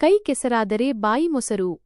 ಕೈ ಕೆಸರಾದರೆ ಬಾಯಿ ಮೊಸರು.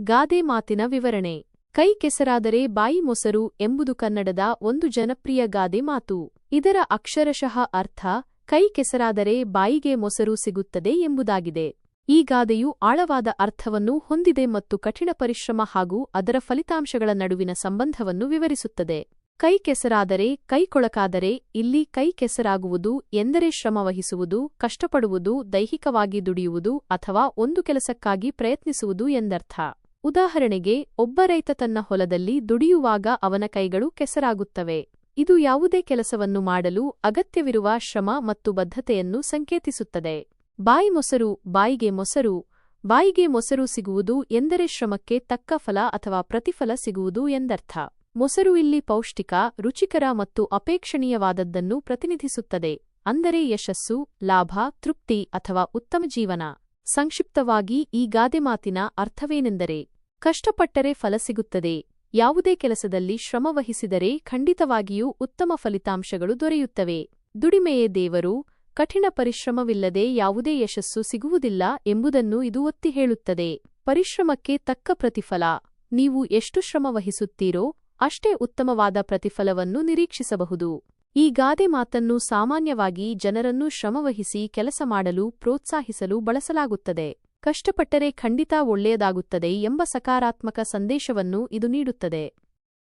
ಗಾದೆ ಮಾತಿನ ವಿವರಣೆ. ಕೈ ಕೆಸರಾದರೆ ಬಾಯಿ ಮೊಸರು ಎಂಬುದು ಕನ್ನಡದ ಒಂದು ಜನಪ್ರಿಯ ಗಾದೆ ಮಾತು. ಇದರ ಅಕ್ಷರಶಃ ಅರ್ಥ ಕೈ ಕೆಸರಾದರೆ ಬಾಯಿಗೆ ಮೊಸರು ಸಿಗುತ್ತದೆ ಎಂಬುದಾಗಿದೆ. ಈ ಗಾದೆಯು ಆಳವಾದ ಅರ್ಥವನ್ನು ಹೊಂದಿದೆ ಮತ್ತು ಕಠಿಣ ಪರಿಶ್ರಮ ಹಾಗೂ ಅದರ ಫಲಿತಾಂಶಗಳ ನಡುವಿನ ಸಂಬಂಧವನ್ನು ವಿವರಿಸುತ್ತದೆ. ಕೈ ಕೆಸರಾದರೆ ಕೈಕೊಳಕಾದರೆ ಇಲ್ಲಿ ಕೈ ಕೆಸರಾಗುವುದು ಎಂದರೆ ಶ್ರಮವಹಿಸುವುದು ಕಷ್ಟಪಡುವುದು, ದೈಹಿಕವಾಗಿ ದುಡಿಯುವುದು ಅಥವಾ ಒಂದು ಕೆಲಸಕ್ಕಾಗಿ ಪ್ರಯತ್ನಿಸುವುದು ಎಂದರ್ಥ. ಉದಾಹರಣೆಗೆ, ಒಬ್ಬ ರೈತ ತನ್ನ ಹೊಲದಲ್ಲಿ ದುಡಿಯುವಾಗ ಅವನ ಕೈಗಳು ಕೆಸರಾಗುತ್ತವೆ. ಇದು ಯಾವುದೇ ಕೆಲಸವನ್ನು ಮಾಡಲು ಅಗತ್ಯವಿರುವ ಶ್ರಮ ಮತ್ತು ಬದ್ಧತೆಯನ್ನು ಸಂಕೇತಿಸುತ್ತದೆ. ಬಾಯಿ ಮೊಸರು, ಬಾಯಿಗೆ ಮೊಸರು ಬಾಯಿಗೆ ಮೊಸರು ಸಿಗುವುದು ಎಂದರೆ ಶ್ರಮಕ್ಕೆ ತಕ್ಕ ಫಲ ಅಥವಾ ಪ್ರತಿಫಲ ಸಿಗುವುದು ಎಂದರ್ಥ. ಮೊಸರು ಇಲ್ಲಿ ಪೌಷ್ಟಿಕ, ರುಚಿಕರ ಮತ್ತು ಅಪೇಕ್ಷಣೀಯವಾದದ್ದನ್ನು ಪ್ರತಿನಿಧಿಸುತ್ತದೆ, ಅಂದರೆ ಯಶಸ್ಸು, ಲಾಭ, ತೃಪ್ತಿ ಅಥವಾ ಉತ್ತಮ ಜೀವನ. ಸಂಕ್ಷಿಪ್ತವಾಗಿ ಈ ಗಾದೆ ಮಾತಿನ ಅರ್ಥವೇನೆಂದರೆ, ಕಷ್ಟಪಟ್ಟರೆ ಫಲ ಸಿಗುತ್ತದೆ, ಯಾವುದೇ ಕೆಲಸದಲ್ಲಿ ಶ್ರಮವಹಿಸಿದರೆ ಖಂಡಿತವಾಗಿಯೂ ಉತ್ತಮ ಫಲಿತಾಂಶಗಳು ದೊರೆಯುತ್ತವೆ. ದುಡಿಮೆಯೇ ದೇವರು, ಕಠಿಣ ಪರಿಶ್ರಮವಿಲ್ಲದೆ ಯಾವುದೇ ಯಶಸ್ಸು ಸಿಗುವುದಿಲ್ಲ ಎಂಬುದನ್ನು ಇದು ಒತ್ತಿ ಹೇಳುತ್ತದೆ. ಪರಿಶ್ರಮಕ್ಕೆ ತಕ್ಕ ಪ್ರತಿಫಲ, ನೀವು ಎಷ್ಟು ಶ್ರಮ ವಹಿಸುತ್ತೀರೋ ಅಷ್ಟೇ ಉತ್ತಮವಾದ ಪ್ರತಿಫಲವನ್ನು ನಿರೀಕ್ಷಿಸಬಹುದು. ಈ ಗಾದೆ ಮಾತನ್ನು ಸಾಮಾನ್ಯವಾಗಿ ಜನರನ್ನು ಶ್ರಮವಹಿಸಿ ಕೆಲಸ ಮಾಡಲು, ಪ್ರೋತ್ಸಾಹಿಸಲು ಬಳಸಲಾಗುತ್ತದೆ. ಕಷ್ಟಪಟ್ಟರೆ ಖಂಡಿತ ಒಳ್ಳೆಯದಾಗುತ್ತದೆ ಎಂಬ ಸಕಾರಾತ್ಮಕ ಸಂದೇಶವನ್ನು ಇದು ನೀಡುತ್ತದೆ.